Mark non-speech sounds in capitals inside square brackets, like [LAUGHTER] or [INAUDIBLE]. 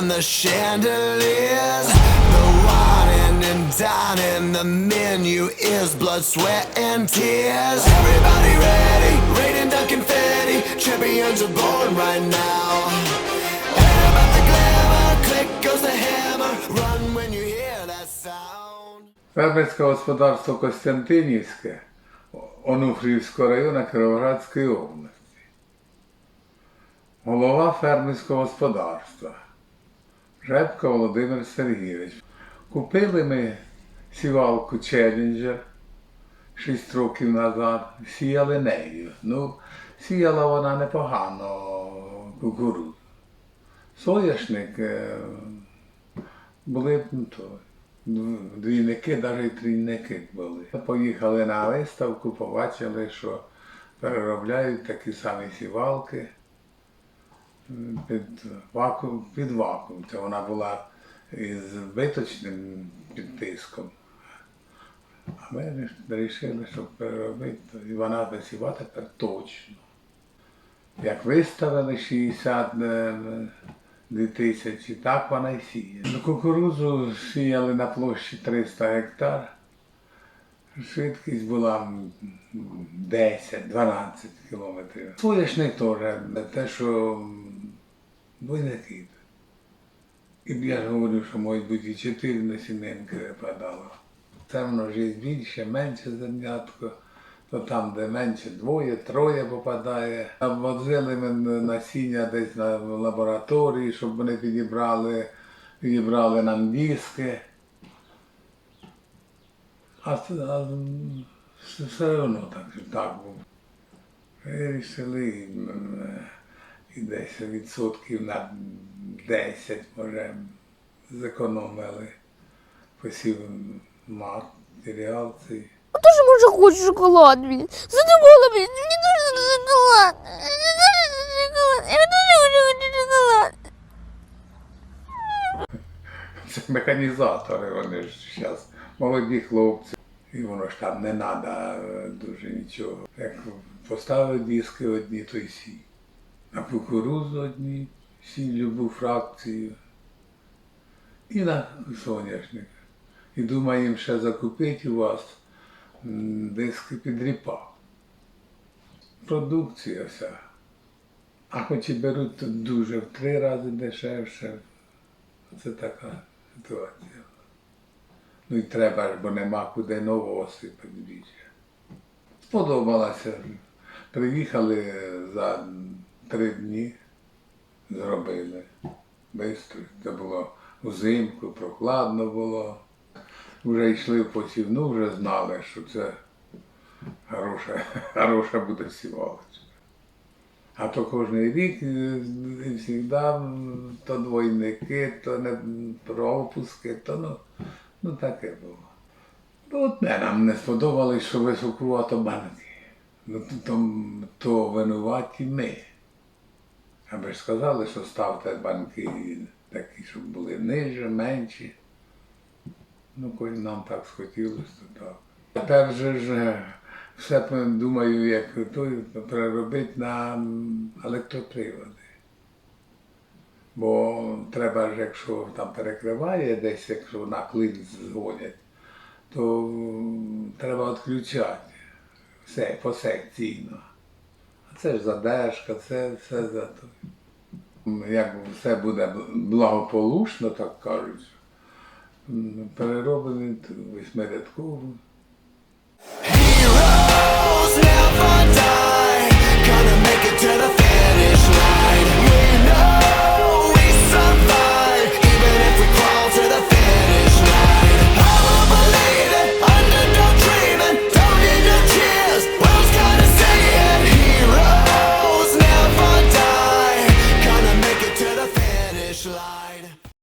In the chandeliers. The wine and dining, the menu is blood, sweat, and tears. Everybody ready, raining down confetti. Champions are born right now. Sound. Фермерське господарство Костянтинівське Онуфрівського району Кіровоградської області. Голова фермерського господарства Жепка Володимир Сергійович. Купили ми сівалку Челленджер 6 років назад, сіяли нею. Ну, сіяла вона непогано кукурудзу. Соняшник е, були ну, то, дв- двійники, навіть трійники були. Поїхали на виставку, побачили, що переробляють такі самі сівалки під вакуум, під вакуум. Це вона була із виточним підтиском. А ми вирішили, щоб переробити, і вона висіва тепер точно. Як виставили 60 е, тисячі, так вона й сіє. Ну, Кукурудзу сіяли на площі 300 гектар. Швидкість була 10-12 кілометрів. Соняшник теж, те, що двойники. І я ж говорю, що можуть бути і 4 насінинки випадало. Воно вже більше, менше зернятко, то там, де менше двоє, троє попадає. Возили ми насіння десь на лабораторії, щоб вони підібрали, підібрали нам диски. А, а все, одно так, так було. Вирішили і, десь відсотків на 10, може, зекономили. Посів матеріал цей. Я тоже, може, хочу шоколад, блін. Задумала, блін. Мені дуже шоколад. Мені дуже шоколад. Я дуже хочу шоколад. Це механізатори, вони ж зараз молоді хлопці. І воно ж там не треба дуже нічого. Як поставили диски одні, то й сі. На кукурузу одні, сі любу фракцію. І на соняшник. І думаємо ще закупити у вас диски під ріпак. Продукція вся. А хоч і беруть то дуже в три рази дешевше. Це така ситуація. Ну і треба бо нема куди нового сипати більше. Сподобалося. Приїхали за три дні, зробили. Бистро. Це було взимку, прохладно було. Вже йшли в посівну, вже знали, що це хороша, [LAUGHS] хороша буде сівалочка. А то кожен рік е, завжди то двойники, то не пропуски, то ну, ну таке було. Ну, от не, нам не сподобалось, що високувато банки. Ну, то, то, то винуваті ми. Аби ж сказали, що ставте банки такі, щоб були ниже, менші. Ну, коли нам так схотілося, то так. Тепер же ж е, все думаю, як той переробити на електроприводи. Бо треба ж, якщо там перекриває десь, якщо на клин згонять, то треба відключати все посекційно. А це ж задержка, це все за то. Як все буде благополучно, так кажуть, м, переробимо восьмирядкову